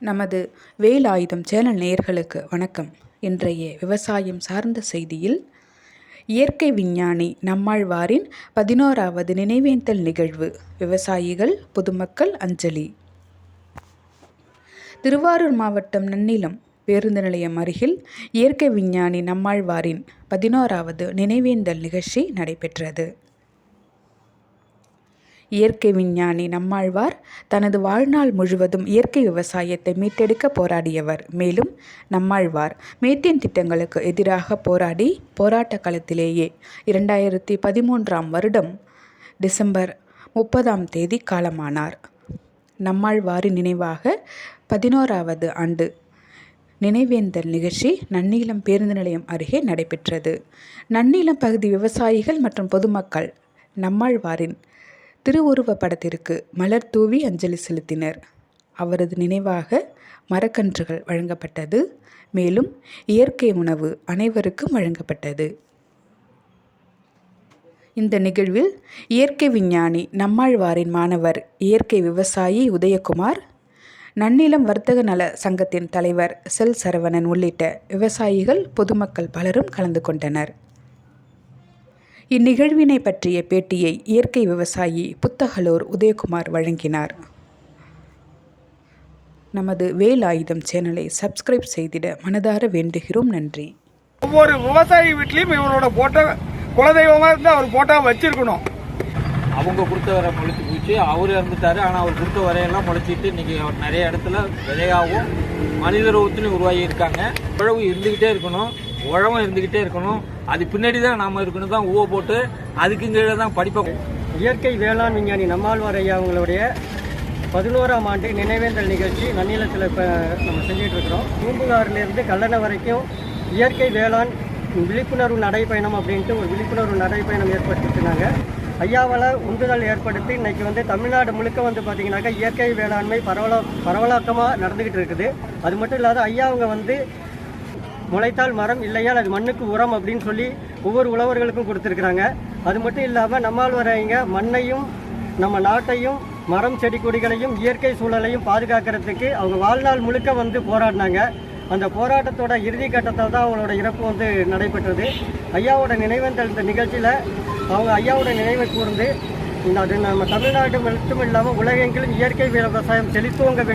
நமது வேலாயுதம் சேனல் நேயர்களுக்கு வணக்கம். இன்றைய விவசாயம் சார்ந்த செய்தியில் இயற்கை விஞ்ஞானி நம்மாழ்வாரின் பதினோராவது நினைவேந்தல் நிகழ்வு விவசாயிகள் பொதுமக்கள் அஞ்சலி. திருவாரூர் மாவட்டம் நன்னிலம் பேருந்து நிலையம் அருகில் இயற்கை விஞ்ஞானி நம்மாழ்வாரின் பதினோராவது நினைவேந்தல் நிகழ்ச்சி நடைபெற்றது. இயற்கை விஞ்ஞானி நம்மாழ்வார் தனது வாழ்நாள் முழுவதும் இயற்கை விவசாயத்தை மீட்டெடுக்க போராடியவர். மேலும் நம்மாழ்வார் மேத்தியன் திட்டங்களுக்கு எதிராக போராடி போராட்ட களத்திலேயே இரண்டாயிரத்தி பதிமூன்றாம் வருடம் டிசம்பர் முப்பதாம் தேதி காலமானார். நம்மாழ்வாரின் நினைவாக பதினோராவது ஆண்டு நினைவேந்தல் நிகழ்ச்சி நன்னீளம் பேருந்து நிலையம் அருகே நடைபெற்றது. நன்னீளம் பகுதி விவசாயிகள் மற்றும் பொதுமக்கள் நம்மாழ்வாரின் திருவுருவ படத்திற்கு மலர் தூவி அஞ்சலி செலுத்தினர். அவரது நினைவாக மரக்கன்றுகள் வழங்கப்பட்டது. மேலும் இயற்கை உணவு அனைவருக்கும் வழங்கப்பட்டது. இந்த நிகழ்வில் இயற்கை விஞ்ஞானி நம்மாழ்வாரின் மாணவர் இயற்கை விவசாயி உதயகுமார் நன்னிலம் வர்த்தக நல சங்கத்தின் தலைவர் செல் சரவணன் உள்ளிட்ட விவசாயிகள் பொதுமக்கள் பலரும் கலந்து கொண்டனர். இந்நிகழ்வினை பற்றிய பேட்டியை இயற்கை விவசாயி புத்தகலூர் உதயகுமார் வழங்கினார். நமது வேலாயுதம் சேனலை சப்ஸ்கிரைப் செய்திட மனதார வேண்டுகிறோம். நன்றி. ஒவ்வொரு விவசாயி வீட்லயும் இவரோட போட்டோ குலதெய்வமா இருந்து அவர் போட்டோ வச்சிருக்கணும். அவங்க கொடுத்த வரை முளைச்சி போச்சு. அவர் இறந்துட்டாரு. ஆனால் அவர் கொடுத்த வரையெல்லாம் முளைச்சிட்டு இன்னைக்கு அவர் நிறைய இடத்துல விதையாகவும் மனித ரூபத்திலையும் உருவாகி இருக்காங்க. உழவு இருந்துக்கிட்டே இருக்கணும். உழவும் இருந்துக்கிட்டே இருக்கணும். அது பின்னாடி தான் நாம இருக்கணும் தான் ஊவை போட்டு அதுக்கு கீழே தான் படிப்போம் இயற்கை வேளாண் விஞ்ஞானி நம்மாழ்வார் ஐயா அவங்களுடைய பதினோராம் ஆண்டு நினைவேந்தல் நிகழ்ச்சி நன்னிலத்தில் இப்போ நம்ம செஞ்சுட்டு இருக்கிறோம். பூம்புகாரிலிருந்து கல்லணை வரைக்கும் இயற்கை வேளாண் விழிப்புணர்வு நடைப்பயணம் அப்படின்ட்டு ஒரு விழிப்புணர்வு நடைப்பயணம் ஏற்படுத்திருந்தாங்க ஐயாவால் உந்துதல் ஏற்படுத்தி இன்றைக்கி வந்து தமிழ்நாடு முழுக்க வந்து பார்த்தீங்கன்னாக்கா இயற்கை வேளாண்மை பரவலா பரவலாக்கமாக நடந்துக்கிட்டு இருக்குது. அது மட்டும் இல்லாத ஐயா அவங்க வந்து முளைத்தால் மரம் இல்லையால் அது மண்ணுக்கு உரம் அப்படின்னு சொல்லி ஒவ்வொரு உழவர்களுக்கும் கொடுத்துருக்குறாங்க. அது மட்டும் இல்லாமல் நம்மால் வரைங்க மண்ணையும் நம்ம நாட்டையும் மரம் செடி கொடிகளையும் இயற்கை சூழலையும் பாதுகாக்கிறதுக்கு அவங்க வாழ்நாள் முழுக்க வந்து போராடினாங்க. அந்த போராட்டத்தோட இறுதி கட்டத்தில் தான் அவங்களோட இறப்பு வந்து நடைபெற்றது. ஐயாவோட நினைவேந்தல் இந்த நிகழ்ச்சியில் அவங்க ஐயாவோட நினைவை கூர்ந்து இந்த அது நம்ம தமிழ்நாடு மட்டும் இல்லாமல் உலகெங்கிலும் இயற்கை விவசாயம் செழித்துவங்க